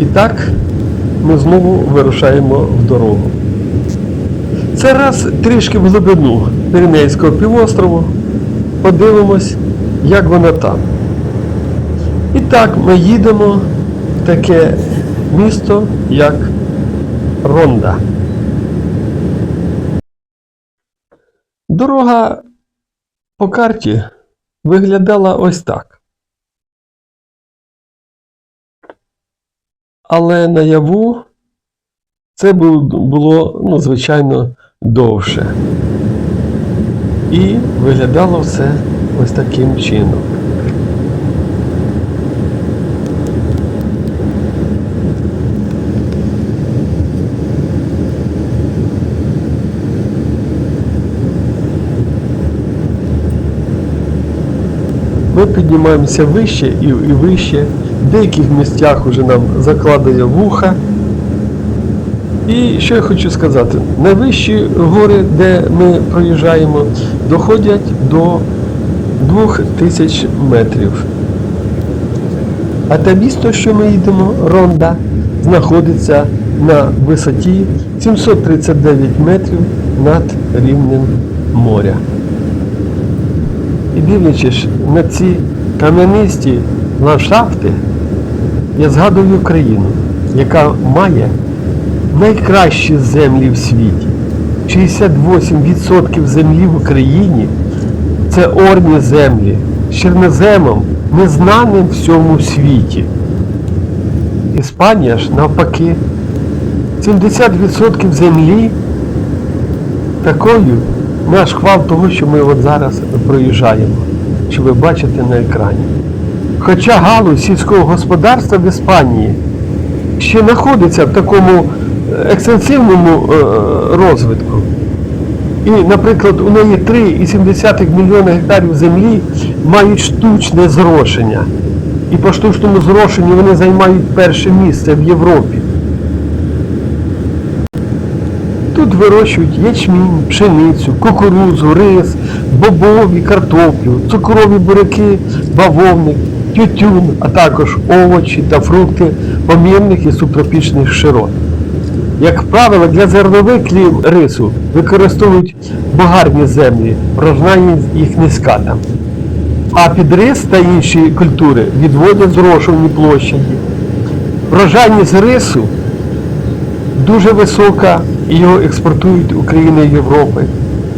І так ми знову вирушаємо в дорогу. Це раз трішки в глибину Піренейського півострову. Подивимось, як воно там. І так ми їдемо в таке місто, як Ронда. Дорога по карті виглядала ось так. Але наяву це було, ну, звичайно, довше. І виглядало все ось таким чином. Ми піднімаємося вище і, і вище. В деяких місцях уже нам закладає вуха. І що я хочу сказати, найвищі гори, де ми проїжджаємо, доходять до 2000 метрів. А те місто, що ми їдемо, Ронда, знаходиться на висоті 739 метрів над рівнем моря. І дивлячись на ці кам'янисті ландшафти, я згадую Україну, яка має найкращі землі в світі. 68% землі в Україні це орні землі з чорноземом, незнаним всьому світі. Іспанія ж навпаки. 70% землі такою на шквал того, що ми от зараз проїжджаємо, що ви бачите на екрані. Хоча галузь сільського господарства в Іспанії ще знаходиться в такому е, екстенсивному е, розвитку. І, наприклад, у неї 3,7 мільйона гектарів землі мають штучне зрошення. І по штучному зрошенню вони займають перше місце в Європі. Тут вирощують ячмінь, пшеницю, кукурудзу, рис, бобові, картоплю, цукрові буряки, бавовник, тютюн, а також овочі та фрукти помірних і субтропічних широт. Як правило, для зернових крім рису використовують богарні землі, врожайність їх низька там. А під рис та інші культури відводять зрошувані площаді. Врожайність рису дуже висока і його експортують Україна і Європи.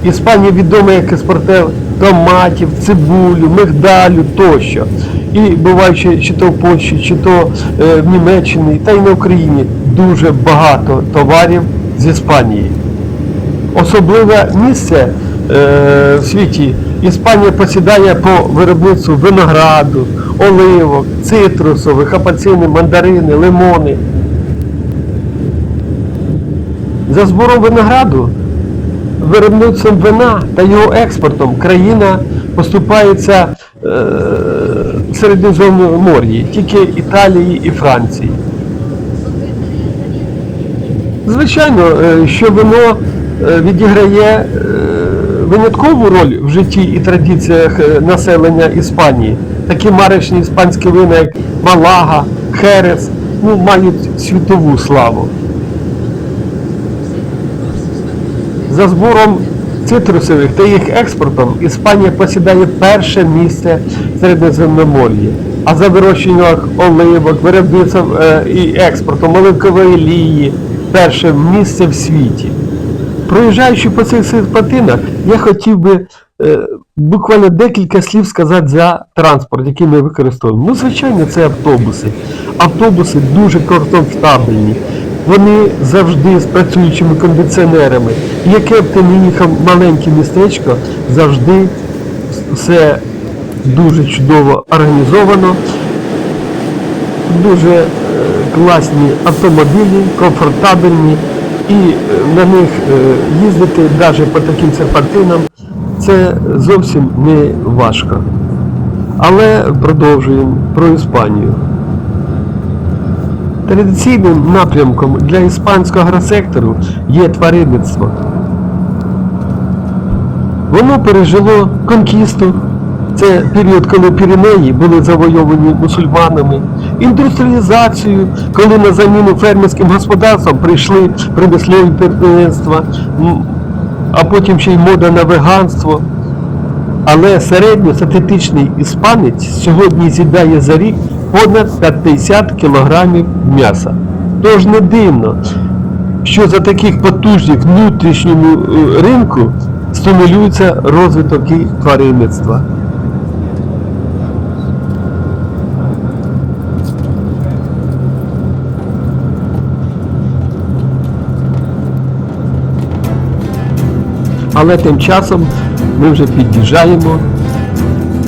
Іспанія відома як експортер томатів, цибулю, мигдалю тощо. І буваючи чи то в Польщі, чи то е, в Німеччині, та й на Україні дуже багато товарів з Іспанії. Особливе місце е, в світі Іспанія посідає по виробництву винограду, оливок, цитрусових, апельсини, мандарини, лимони. За збором винограду, виробництвом вина та його експортом країна поступається е, в Середземномор'ї, тільки Італії і Франції. Звичайно, е, що вино е, відіграє е, виняткову роль в житті і традиціях населення Іспанії. Такі марочні іспанські вина, як Малага, Херес, ну, мають світову славу. За збором цитрусових та їх експортом Іспанія посідає перше місце Середземномор'ї. А за вирощенням оливок, виробництвом е, і експортом оливкової олії перше місце в світі. Проїжджаючи по цих серпантинах, я хотів би е, буквально декілька слів сказати за транспорт, який ми використовуємо. Ну, звичайно, це автобуси. Автобуси дуже комфортабельні. Вони завжди з працюючими кондиціонерами. Яке б ти не їхав маленьке містечко, завжди все дуже чудово організовано. Дуже е, класні автомобілі, комфортабельні, і е, на них е, їздити навіть по таким серпантинам це зовсім не важко. Але продовжуємо про Іспанію. Традиційним напрямком для іспанського агросектору є тваринництво. Воно пережило конкісту Це період, коли Піренеї були завойовані мусульманами, індустріалізацію, коли на заміну фермерським господарствам прийшли промислові підприємства, а потім ще й мода на веганство. Але середньостатистичний іспанець сьогодні з'їдає за рік понад 50 кілограмів м'яса. Тож не дивно, що за таких потужних внутрішньому е, ринку стимулюється розвиток і тваринництва. Але тим часом ми вже під'їжджаємо.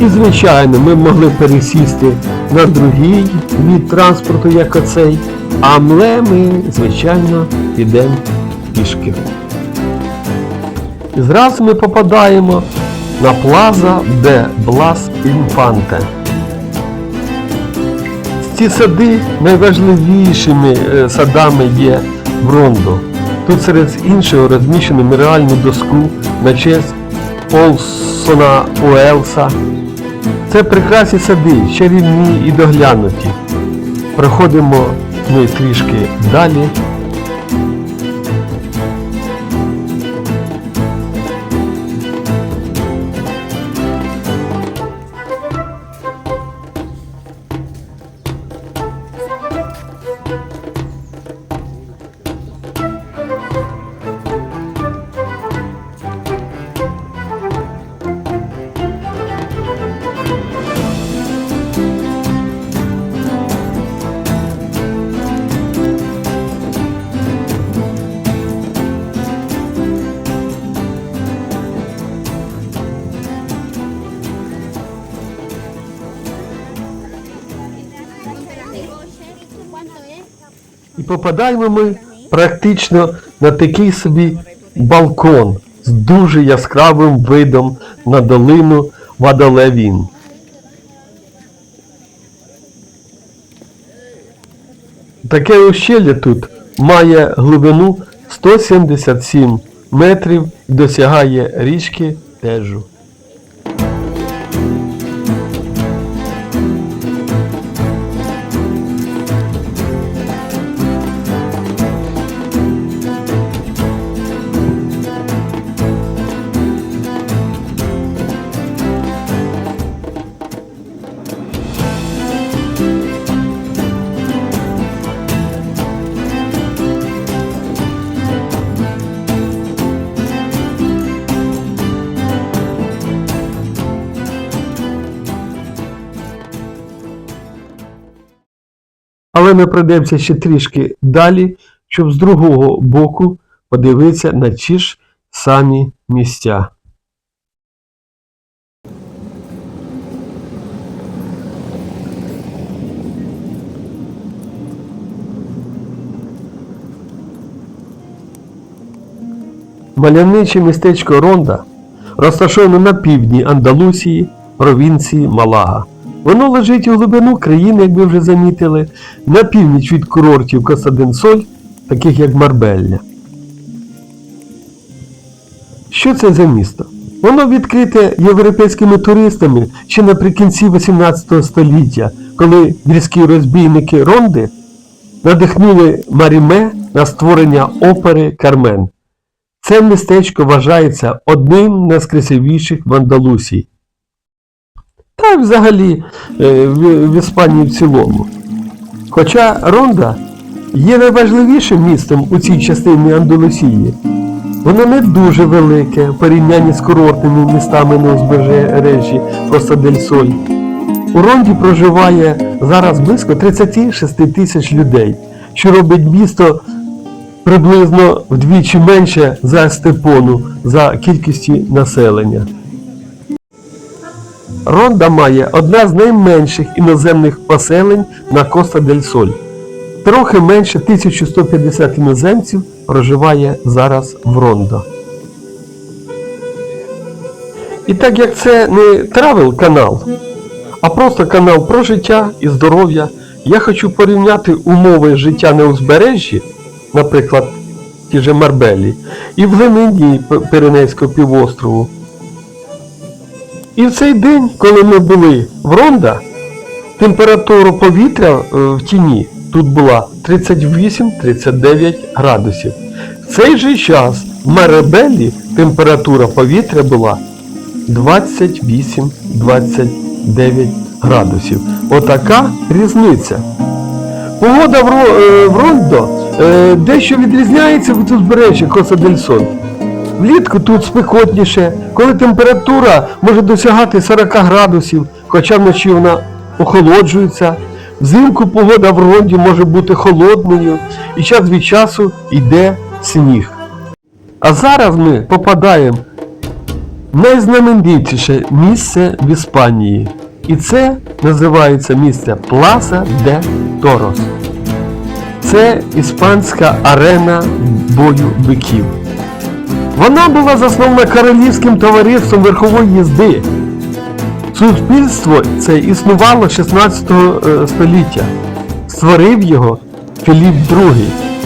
І, звичайно, ми могли пересісти на другий від транспорту, як оцей, але ми, звичайно, підемо пішки. І зразу ми попадаємо на плаза де Блас Інфанте. Ці сади найважливішими е, садами є в Рондо. Тут серед іншого розміщено меморіальну доску на честь Олсона Уелса. Це прекрасні сади, чарівні і доглянуті. Проходимо ми трішки далі. Попадаємо ми практично на такий собі балкон з дуже яскравим видом на долину Вадалевін. Таке ущелля тут має глибину 177 метрів і досягає річки Тежу. Але ми пройдемося ще трішки далі, щоб з другого боку подивитися на ті ж самі місця. Мальовниче містечко Ронда розташоване на півдні Андалусії, провінції Малага. Воно лежить у глибину країни, як ви вже замітили, на північ від курортів Косаденсоль, таких як Марбелля. Що це за місто? Воно відкрите європейськими туристами ще наприкінці 18 століття, коли гірські розбійники Ронди надихнули Маріме на створення опери Кармен. Це містечко вважається одним з найкрасивіших в Андалусії. Та й взагалі е, в, Іспанії в цілому. Хоча Ронда є найважливішим містом у цій частині Андалусії. Воно не дуже велике в порівнянні з курортними містами на узбережжі Коста дель Соль. У Ронді проживає зараз близько 36 тисяч людей, що робить місто приблизно вдвічі менше за Степону за кількістю населення. Ронда має одне з найменших іноземних поселень на Коста дель Соль. Трохи менше 1150 іноземців проживає зараз в Рондо. І так як це не травел канал, а просто канал про життя і здоров'я, я хочу порівняти умови життя на узбережжі, наприклад, ті же Марбелі, і в глибині Пиренейського півострову. І в цей день, коли ми були в Ронда, температура повітря е, в тіні тут була 38-39 градусів. В цей же час в Маребелі температура повітря була 28-29 градусів. Отака різниця. Погода в, е, Рондо е, дещо відрізняється від узбережжя Коса дель Соль. Влітку тут спекотніше, коли температура може досягати 40 градусів, хоча вночі вона охолоджується. Взимку погода в Ронді може бути холодною і час від часу йде сніг. А зараз ми попадаємо в найзнаменитіше місце в Іспанії. І це називається місце Пласа де Торос. Це іспанська арена бою биків. Вона була заснована королівським товариством верхової їзди. Суспільство це існувало 16 е, століття. Створив його Філіп II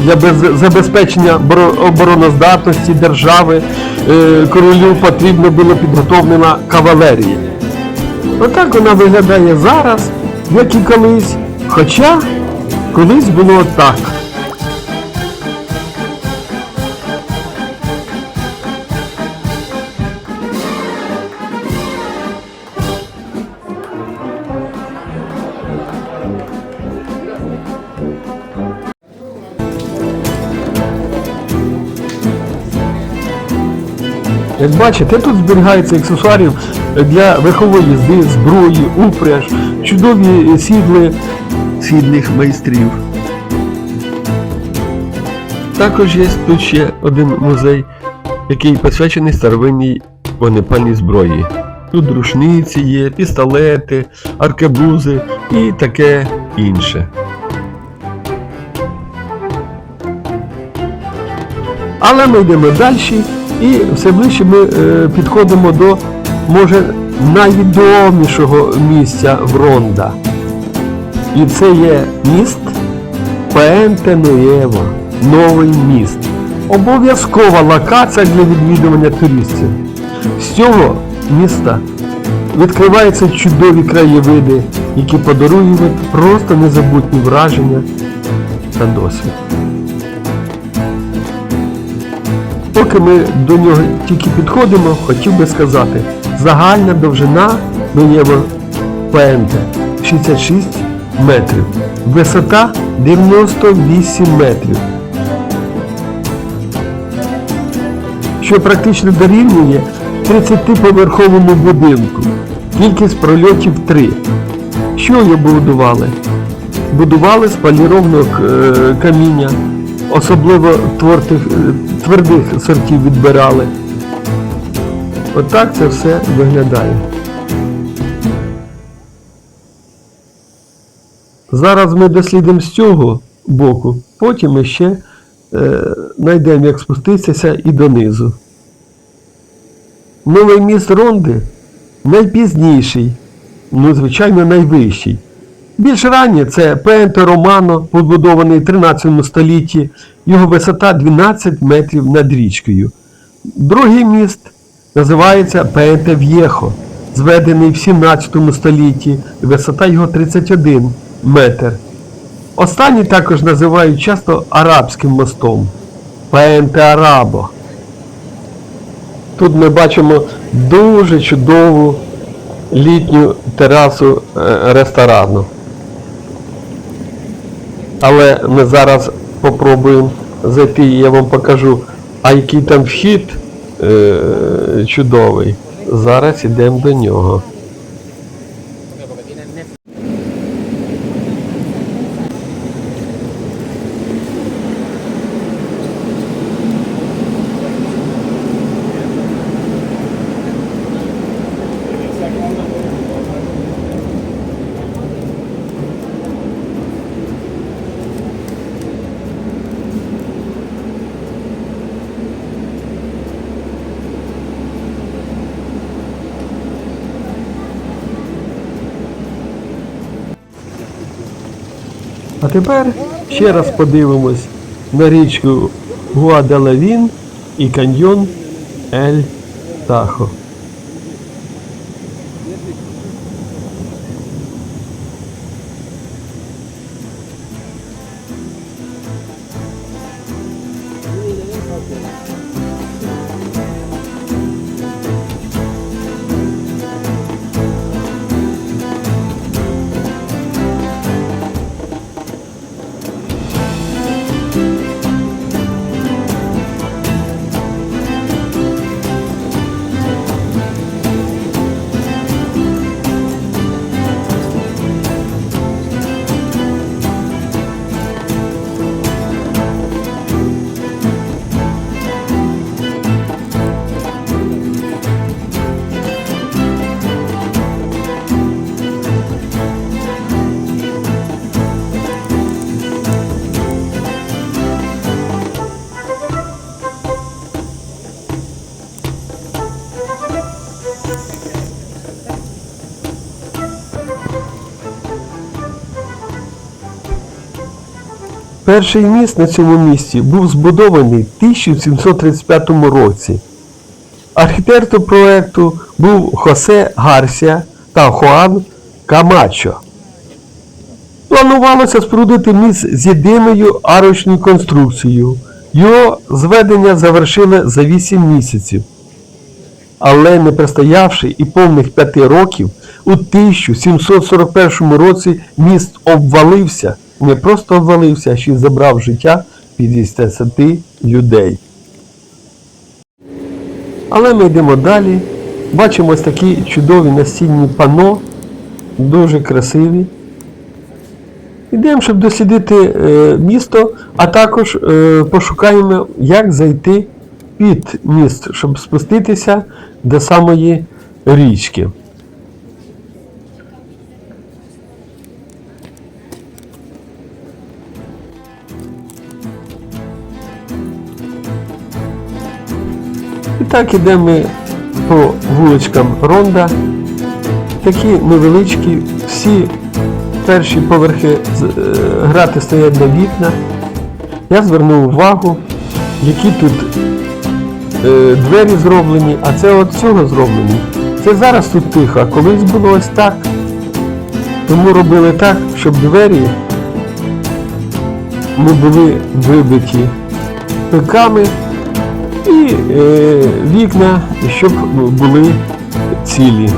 для забезпечення обороноздатності держави. е, Королю потрібно було підготовлена кавалерія. Отак вона виглядає зараз, як і колись. Хоча колись було так. Як бачите, тут зберігається аксесуарів для верхової їзди, зброї, упряж, чудові сідли сідних майстрів. Також є тут ще один музей, який посвячений старовинній вогнепальній зброї. Тут рушниці є, пістолети, аркебузи і таке інше. Але ми йдемо далі і все ближче ми е, підходимо до, може, найвідомішого місця в Ронда. І це є міст Пенте Нуєво, новий міст. Обов'язкова локація для відвідування туристів. З цього міста відкриваються чудові краєвиди, які подарують просто незабутні враження та досвід. Поки ми до нього тільки підходимо, хотів би сказати, загальна довжина Ноєво ПНТ 66 метрів, висота 98 метрів, що практично дорівнює 30-поверховому будинку. Кількість прольотів 3. Що його будували? Будували з полірованого е, каміння, особливо твердих, е, твердих сортів відбирали. Отак це все виглядає. Зараз ми дослідимо з цього боку, потім ми ще е, знайдемо, як спуститися і донизу. Новий міст Ронди найпізніший, ну, звичайно, найвищий. Більш раннє це Пенте Романо, побудований в 13 столітті, його висота 12 метрів над річкою. Другий міст називається Пенте В'єхо, зведений в 17 столітті, висота його 31 метр. Останній також називають часто арабським мостом Пенте Арабо. Тут ми бачимо дуже чудову літню терасу е, ресторану. Але ми зараз попробуємо зайти і я вам покажу, а який там вхід е, чудовий. Зараз йдемо до нього. тепер ще раз подивимось на річку Гуадалавін і каньйон Ель Тахо. Перший міст на цьому місці був збудований в 1735 році. Архітектор проекту був Хосе Гарсія та Хуан Камачо. Планувалося спорудити міст з єдиною арочною конструкцією. Його зведення завершили за 8 місяців. Але не простоявши і повних 5 років, у 1741 році міст обвалився, не просто обвалився, а ще й забрав життя 50 людей. Але ми йдемо далі. Бачимо ось такі чудові настінні пано, дуже красиві. Йдемо, щоб дослідити е, місто, а також е, пошукаємо, як зайти під міст, щоб спуститися до самої річки. Так ідемо ми по вуличкам Ронда. Такі невеличкі, всі перші поверхи е, грати стоять на вікна. Я звернув увагу, які тут е, двері зроблені, а це от цього зроблені. Це зараз тут тихо, а колись було ось так. Тому робили так, щоб двері не були вибиті пиками і е, вікна, щоб були цілі.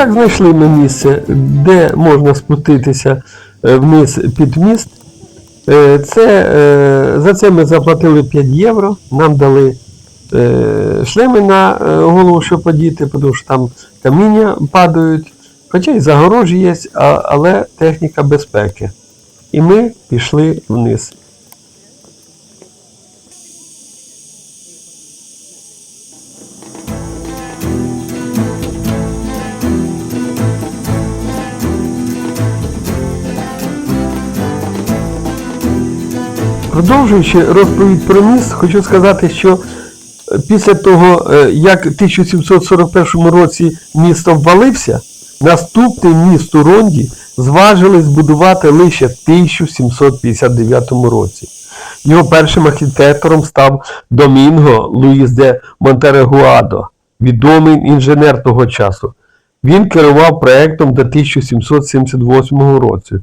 Так знайшли ми місце, де можна спуститися е, вниз під міст. Е, Це, е, за це ми заплатили 5 євро, нам дали шлеми на голову, щоб подіти, тому що там каміння падають, хоча й загорожі є, але техніка безпеки. І ми пішли вниз. Продовжуючи розповідь про міст, хочу сказати, що після того, е, як в 1741 році місто ввалився, наступний міст у Ронді зважили збудувати лише в 1759 році. Його першим архітектором став Домінго Луїс де Монтерегуадо, відомий інженер того часу. Він керував проектом до 1778 році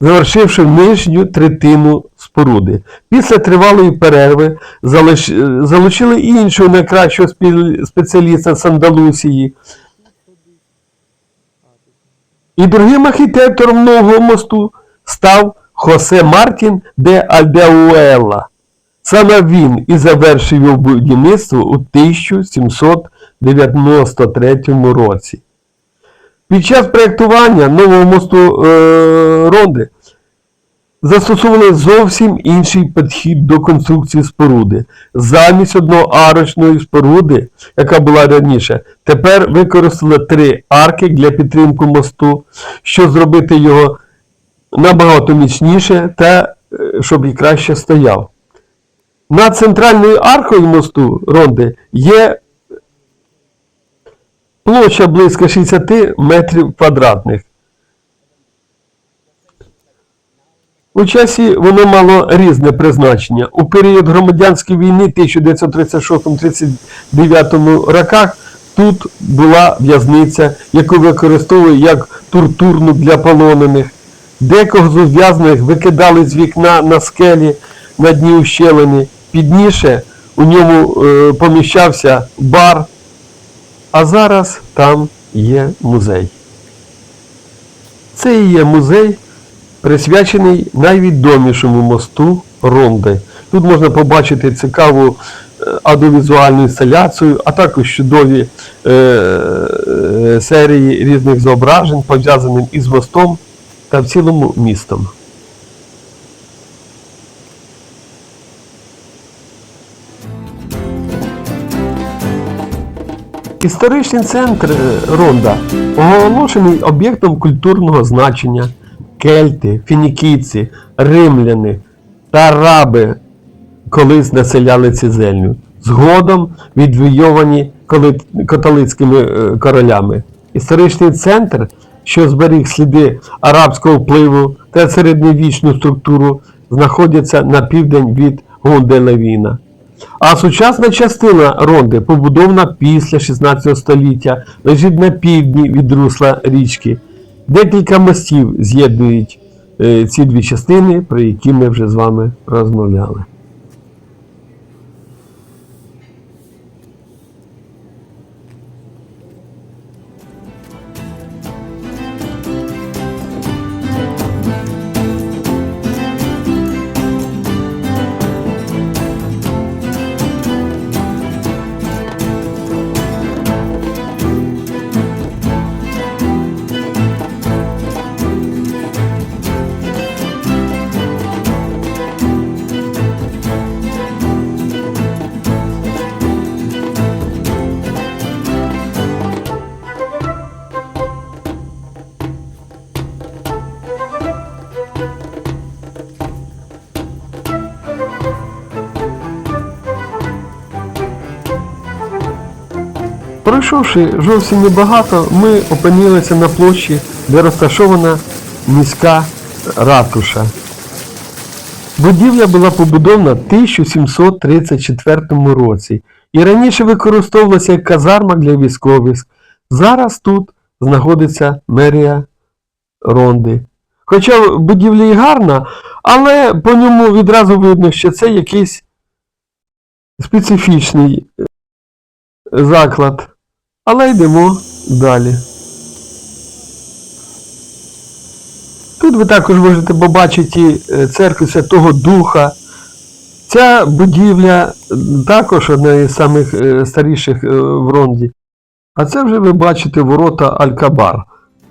завершивши нижню третину споруди. Після тривалої перерви залиш- залучили іншого найкращого спеціаліста з Андалусії І другим архітектором нового мосту став Хосе Мартін де Альдеуела. Саме він і завершив його будівництво у 1793 році. Під час проєктування нового мосту е, Ронди застосовували зовсім інший підхід до конструкції споруди. Замість одноарочної споруди, яка була раніше, тепер використали три арки для підтримки мосту, щоб зробити його набагато міцніше та е, щоб і краще стояв. Над центральною аркою мосту Ронди є площа близько 60 метрів квадратних. У часі воно мало різне призначення. У період громадянської війни 1936-39 роках тут була в'язниця, яку використовували як туртурну для полонених. Декого з ув'язнених викидали з вікна на скелі на дні ущелини. Підніше у ньому е, поміщався бар, а зараз там є музей. Це і є музей, присвячений найвідомішому мосту Ронди. Тут можна побачити цікаву е, аудіовізуальну інсталяцію, а також чудові е, е, серії різних зображень, пов'язаних із мостом та в цілому містом. Історичний центр е, Ронда оголошений об'єктом культурного значення. Кельти, фінікійці, римляни та араби колись населяли ці землю. Згодом відвойовані католицькими е, королями. Історичний центр, що зберіг сліди арабського впливу та середньовічну структуру, знаходиться на південь від Гунделевіна. А сучасна частина Ронди, побудована після 16 століття, лежить на півдні від русла річки. Декілька мостів з'єднують е, ці дві частини, про які ми вже з вами розмовляли. Пройшовши зовсім небагато, ми опинилися на площі, де розташована міська ратуша. Будівля була побудована в 1734 році і раніше використовувалася як казарма для військових. Зараз тут знаходиться мерія Ронди. Хоча будівля і гарна, але по ньому відразу видно, що це якийсь специфічний е, заклад. Але йдемо далі. Тут ви також можете побачити е, церкву Святого Духа. Ця будівля також одна із самих е, старіших е, в Ронді. А це вже ви бачите ворота Алькабар,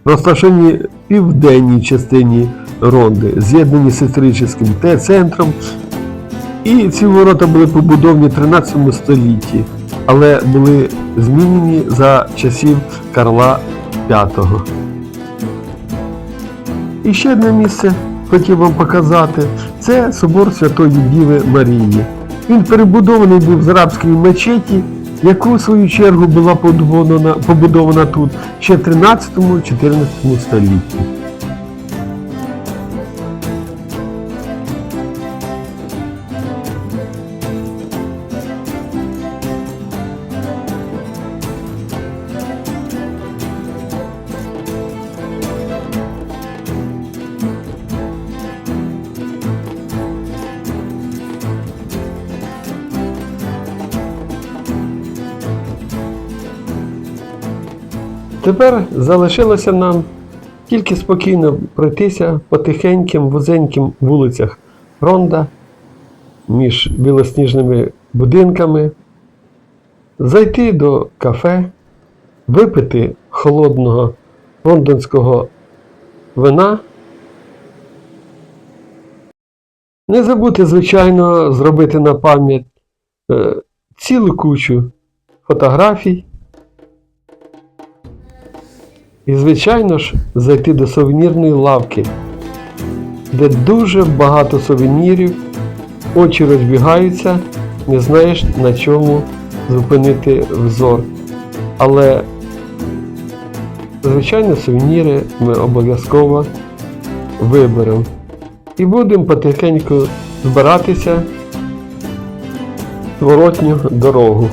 розташовані в південній частині Ронди, з'єднані з історичним Т-центром. І ці ворота були побудовані в 13 столітті, але були змінені за часів Карла V. І ще одне місце хотів вам показати. Це собор Святої Діви Марії. Він перебудований був з арабської мечеті, яку в свою чергу була побудована, тут ще в 13-14 столітті. Тепер залишилося нам Тільки спокійно пройтися по тихеньким вузеньким вулицях Ронда між білосніжними будинками, зайти до кафе, випити холодного лондонського вина. Не забути, звичайно, зробити на пам'ять е, цілу кучу фотографій. І, звичайно ж, зайти до сувенірної лавки, де дуже багато сувенірів, очі розбігаються, не знаєш на чому зупинити взор. Але, звичайно, сувеніри ми обов'язково виберемо. І будемо потихеньку збиратися зворотню дорогу.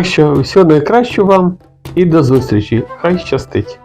Так що всього найкращого вам і до зустрічі. Хай щастить!